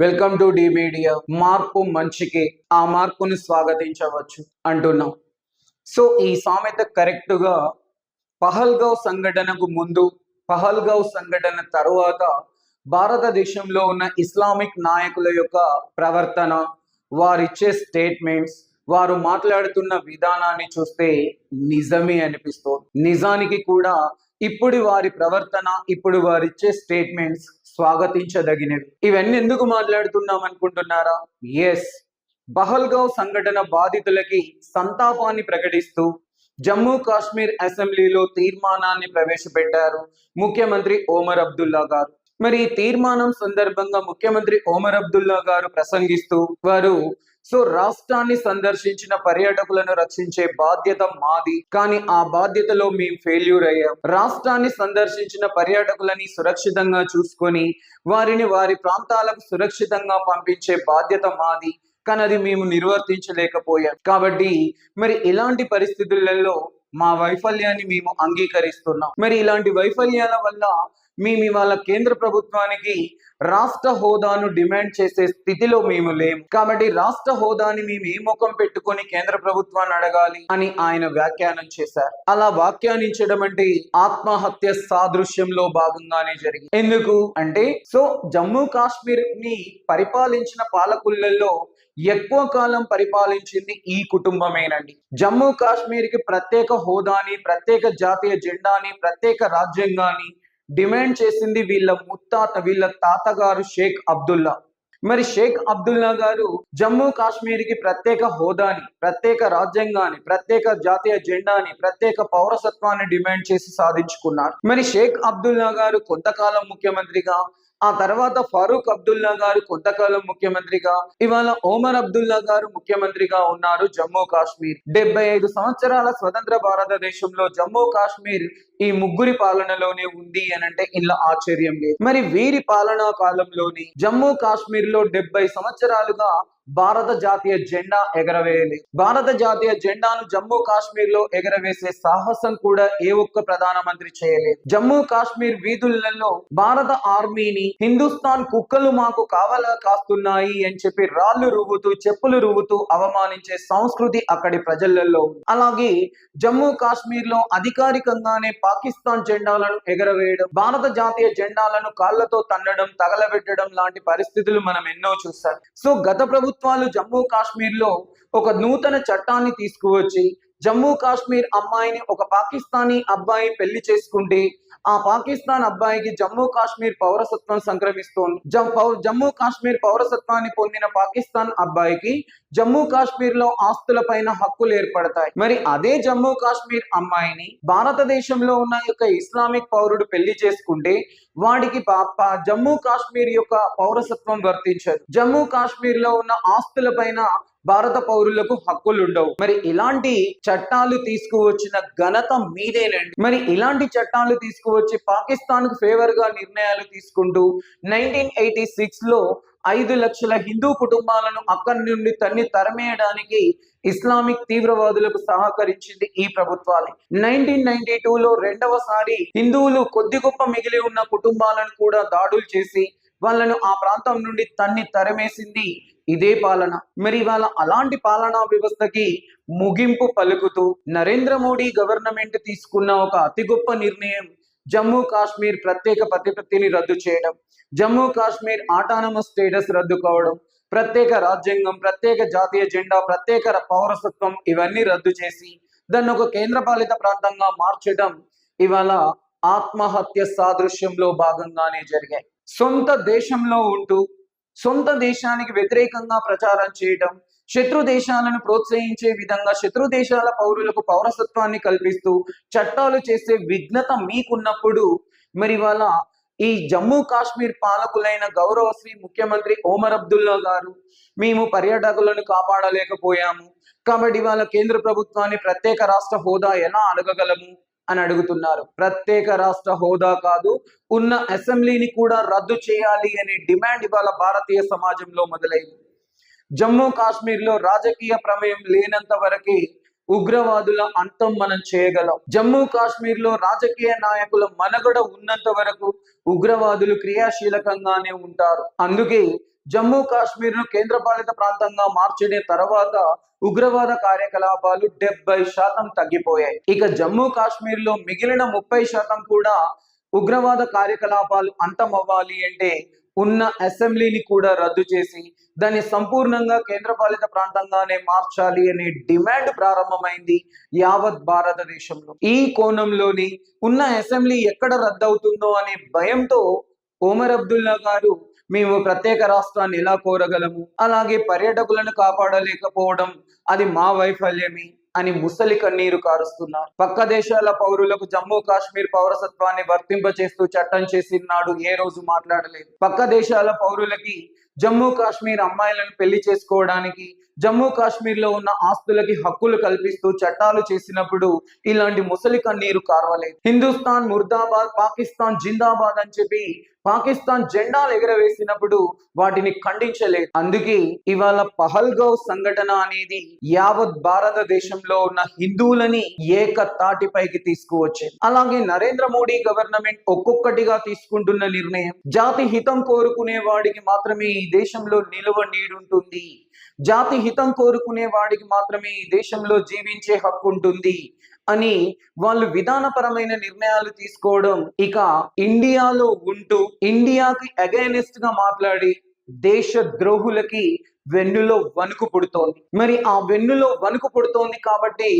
Welcome to D media మార్పు మంచికి ఆ మార్పుని స్వాగతించవచ్చు అంటున్నాం. సో ఈ సామెత కరెక్ట్గా పహల్గావ్ సంఘటనకు ముందు పహల్గావ్ సంఘటన తరువాత భారతదేశంలో ఉన్న ఇస్లామిక్ నాయకుల యొక్క ప్రవర్తన వారిచ్చే స్టేట్మెంట్స్ వారు మాట్లాడుతున్న విధానాన్ని చూస్తే నిజమే అనిపిస్తుంది. నిజానికి కూడా ఇప్పుడు వారి ప్రవర్తన ఇప్పుడు వారిచ్చే స్టేట్మెంట్స్ స్వాగతించదగినవి. ఇవన్నీ ఎందుకు మాట్లాడుతున్నాం అనుకుంటున్నారా? ఎస్ బహల్గావ్ సంఘటన బాధితులకి సంతాపాన్ని ప్రకటిస్తూ జమ్మూ కాశ్మీర్ అసెంబ్లీలో తీర్మానాన్ని ప్రవేశపెట్టారు ముఖ్యమంత్రి ఓమర్ అబ్దుల్లా గారు. మరి ఈ తీర్మానం సందర్భంగా ముఖ్యమంత్రి ఓమర్ అబ్దుల్లా గారు ప్రసంగిస్తూ వారు సో రాష్ట్రాన్ని సందర్శించిన పర్యాటకులను రక్షించే బాధ్యత మాది. కానీ ఆ బాధ్యతలో మేము ఫెయిల్యూర్ అయ్యాం. రాష్ట్రాన్ని సందర్శించిన పర్యాటకులని సురక్షితంగా చూసుకొని వారిని వారి ప్రాంతాలకు సురక్షితంగా పంపించే బాధ్యత మాది. కానీ అది మేము నిర్వర్తించలేకపోయాం. కాబట్టి మరి ఇలాంటి పరిస్థితులలో మా వైఫల్యాన్ని మేము అంగీకరిస్తున్నాం. మరి ఇలాంటి వైఫల్యాల వల్ల మేము ఇవాళ కేంద్ర ప్రభుత్వానికి రాష్ట్ర హోదాను డిమాండ్ చేసే స్థితిలో మేము లేము కాబట్టి రాష్ట్ర హోదాని మేము ఏ ముఖం పెట్టుకొని కేంద్ర ప్రభుత్వాన్ని అడగాలి అని ఆయన వ్యాఖ్యానం చేశారు. అలా వ్యాఖ్యానించడం అంటే ఆత్మహత్య సాదృశ్యంలో భాగంగానే జరిగింది. ఎందుకు అంటే సో జమ్మూ కాశ్మీర్ని పరిపాలించిన పాలకులలో ఎక్కువ కాలం పరిపాలించింది ఈ కుటుంబమేనండి. జమ్మూ కాశ్మీర్కి ప్రత్యేక హోదాని ప్రత్యేక జాతీయ జెండాని ప్రత్యేక రాజ్యాంగాన్ని డిమాండ్ చేసింది వీళ్ళ ముత్తాత వీళ్ళ తాతగారు షేక్ అబ్దుల్లా. మరి షేక్ అబ్దుల్లా గారు జమ్మూ కాశ్మీర్కి ప్రత్యేక హోదాని ప్రత్యేక రాజ్యాంగాన్ని ప్రత్యేక జాతీయ జెండాని ప్రత్యేక పౌరసత్వాన్ని డిమాండ్ చేసి సాధించుకున్నారు. మరి షేక్ అబ్దుల్లా గారు కొంతకాలం ముఖ్యమంత్రిగా ఆ తర్వాత ఫారూక్ అబ్దుల్లా గారు కొంతకాలం ముఖ్యమంత్రిగా ఇవాళ ఓమర్ అబ్దుల్లా గారు ముఖ్యమంత్రిగా ఉన్నారు జమ్మూ కాశ్మీర్. డెబ్బై ఐదు సంవత్సరాల స్వతంత్ర భారతదేశంలో జమ్మూ కాశ్మీర్ ఈ ముగ్గురి పాలనలోనే ఉంది అని అంటే ఇలా ఆశ్చర్యం లేదు. మరి వీరి పాలనా కాలంలోని జమ్మూ కాశ్మీర్లో డెబ్బై సంవత్సరాలుగా భారత జాతీయ జెండా ఎగరవేయాలి. భారత జాతీయ జెండాను జమ్మూ కాశ్మీర్లో ఎగరవేసే సాహసం కూడా ఏ ఒక్క ప్రధానమంత్రి చేయలేదు జమ్మూ కాశ్మీర్ వీధులలో భారత ఆర్మీని హిందుస్థాన్ కుక్కలు మాకు కావాలా కాస్తున్నాయి అని చెప్పి రాళ్ళు రువ్వుతూ చెప్పులు రువ్వుతూ అవమానించే సంస్కృతి అక్కడి ప్రజలలో అలాగే జమ్మూ కాశ్మీర్లో అధికారికంగానే పాకిస్తాన్ జెండాలను ఎగరవేయడం భారత జాతీయ జెండాలను కాళ్ళతో తన్నడం తగలబెట్టడం లాంటి పరిస్థితులు మనం ఎన్నో చూసాం సో గత ప్రభుత్వం ప్రభుత్వాలు జమ్మూ కాశ్మీర్లో ఒక నూతన చట్టాన్ని తీసుకువచ్చి జమ్మూ కాశ్మీర్ అమ్మాయిని ఒక పాకిస్తానీ అబ్బాయి పెళ్ళి చేసుకుంటే ఆ పాకిస్తాన్ అబ్బాయికి జమ్మూ కాశ్మీర్ పౌరసత్వం సంక్రమిస్తోంది. జమ్మూ కాశ్మీర్ పౌరసత్వాన్ని పొందిన పాకిస్తాన్ అబ్బాయికి జమ్మూ కాశ్మీర్లో ఆస్తుల పైన హక్కులు ఏర్పడతాయి. మరి అదే జమ్మూ కాశ్మీర్ అమ్మాయిని భారతదేశంలో ఉన్న యొక్క ఇస్లామిక్ పౌరుడు పెళ్ళి చేసుకుంటే వాడికి జమ్మూ కాశ్మీర్ యొక్క పౌరసత్వం వర్తించదు. జమ్మూ కాశ్మీర్లో ఉన్న ఆస్తుల పైన భారత పౌరులకు హక్కులు ఉండవు మరి ఇలాంటి చట్టాలు తీసుకువచ్చిన ఘనత మీదేనండి. మరి ఇలాంటి చట్టాలు తీసుకువచ్చి పాకిస్తాన్కు ఫేవర్గా నిర్ణయాలు తీసుకుంటూ నైన్టీన్ ఎయిటీ సిక్స్లో ఐదు లక్షల హిందూ కుటుంబాలను అక్కడి నుండి తన్ని తరమేయడానికి ఇస్లామిక్ తీవ్రవాదులకు సహకరించింది ఈ ప్రభుత్వాలు. నైన్టీన్ నైన్టీ లో రెండవసారి హిందువులు కొద్ది గొప్ప మిగిలి ఉన్న కుటుంబాలను కూడా దాడులు చేసి వాళ్ళను ఆ ప్రాంతం నుండి తన్ని తరమేసింది. ఇదే పాలన. మరి ఇవాళ అలాంటి పాలనా వ్యవస్థకి ముగింపు పలుకుతూ నరేంద్ర మోడీ గవర్నమెంట్ తీసుకున్న ఒక అతి గొప్ప నిర్ణయం జమ్మూ కాశ్మీర్ ప్రత్యేక ప్రతిపత్తిని రద్దు చేయడం జమ్మూ కాశ్మీర్ ఆటానమస్ స్టేటస్ రద్దు కావడం ప్రత్యేక రాజ్యాంగం ప్రత్యేక జాతీయ జెండా ప్రత్యేక పౌరసత్వం ఇవన్నీ రద్దు చేసి దాన్ని ఒక కేంద్రపాలిత ప్రాంతంగా మార్చడం ఇవాళ ఆత్మహత్య సాదృశ్యంలో భాగంగానే జరిగాయి. సొంత దేశంలో ఉంటూ సొంత దేశానికి వ్యతిరేకంగా ప్రచారం చేయటం శత్రు దేశాలను ప్రోత్సహించే విధంగా శత్రు దేశాల పౌరులకు పౌరసత్వాన్ని కల్పిస్తూ చట్టాలు చేసే విఘ్నత మీకున్నప్పుడు మరి వాళ్ళ ఈ జమ్మూ కాశ్మీర్ పాలకులైన గౌరవ శ్రీ ముఖ్యమంత్రి ఓమర్ అబ్దుల్లా గారు మేము పర్యాటకులను కాపాడలేకపోయాము. కాబట్టి వాళ్ళ కేంద్ర ప్రభుత్వాన్ని ప్రత్యేక రాష్ట్ర హోదా ఎలా అడగగలము? అని అడుగుతున్నారు. ప్రత్యేక రాష్ట్ర హోదా కాదు ఉన్న అసెంబ్లీని కూడా రద్దు చేయాలి అనే డిమాండ్ ఇవాళ భారతీయ సమాజంలో మొదలైంది. జమ్మూ కాశ్మీర్లో రాజకీయ ప్రమేయం లేనంత వరకే ఉగ్రవాదుల అంతం మనం చేయగలం. జమ్మూ కాశ్మీర్లో రాజకీయ నాయకుల మనగడ ఉన్నంత వరకు ఉగ్రవాదులు క్రియాశీలకంగానే ఉంటారు. అందుకే జమ్మూ కాశ్మీర్ను కేంద్రపాలిత ప్రాంతంగా మార్చిన తర్వాత ఉగ్రవాద కార్యకలాపాలు డెబ్బై శాతం తగ్గిపోయాయి. ఇక జమ్మూ కాశ్మీర్లో మిగిలిన ముప్పై శాతం కూడా ఉగ్రవాద కార్యకలాపాలు అంతమవ్వాలి అంటే ఉన్న అసెంబ్లీని కూడా రద్దు చేసి దాన్ని సంపూర్ణంగా కేంద్రపాలిత ప్రాంతంగానే మార్చాలి అనే డిమాండ్ ప్రారంభమైంది యావత్ భారతదేశంలో. ఈ కోణంలోని ఉన్న అసెంబ్లీ ఎక్కడ రద్దవుతుందో అనే భయంతో ఓమర్ అబ్దుల్లా గారు మేము ప్రత్యేక రాష్ట్రాన్ని ఎలా కోరగలము? అలాగే పర్యాటకులను కాపాడలేకపోవడం అది మా వైఫల్యమే. అని ముసలి కన్నీరు కారుస్తున్నారు. పక్క దేశాల పౌరులకు జమ్మూ కాశ్మీర్ పౌరసత్వాన్ని వర్తింపచేస్తూ చట్టం చేసినాడు ఏ రోజు మాట్లాడలేదు. పక్క దేశాల పౌరులకి జమ్మూ కాశ్మీర్ అమ్మాయిలను పెళ్ళి చేసుకోవడానికి జమ్మూ కాశ్మీర్లో ఉన్న ఆస్తులకి హక్కులు కల్పిస్తూ చట్టాలు చేసినప్పుడు ఇలాంటి ముసలి కన్నీరు కారవలేదు. హిందుస్థాన్ ముర్దాబాద్ పాకిస్తాన్ జిందాబాద్ అని చెప్పి పాకిస్తాన్ జెండాలు ఎగరవేసినప్పుడు వాటిని ఖండించలేదు. అందుకే ఇవాళ పహల్గావ్ సంఘటన అనేది యావత్ భారతదేశంలో ఉన్న హిందువులని ఏక తాటిపైకి తీసుకువచ్చింది. అలాగే నరేంద్ర మోడీ గవర్నమెంట్ ఒక్కొక్కటిగా తీసుకుంటున్న నిర్ణయం జాతి హితం కోరుకునే వాడికి మాత్రమే ఈ దేశంలో నిలువ నీడుంటుంది. జాతి హితం కోరుకునే వాడికి మాత్రమే ఈ దేశంలో జీవించే హక్కు ఉంటుంది అని వాళ్ళు విధానపరమైన నిర్ణయాలు తీసుకోవడం ఇక ఇండియాలో ఉంటూ ఇండియాకి అగైనెస్ట్గా మాట్లాడి దేశ ద్రోహులకి వెన్నులో వణుకు పుడుతోంది. మరి ఆ వెన్నులో వణుకు పుడుతోంది కాబట్టి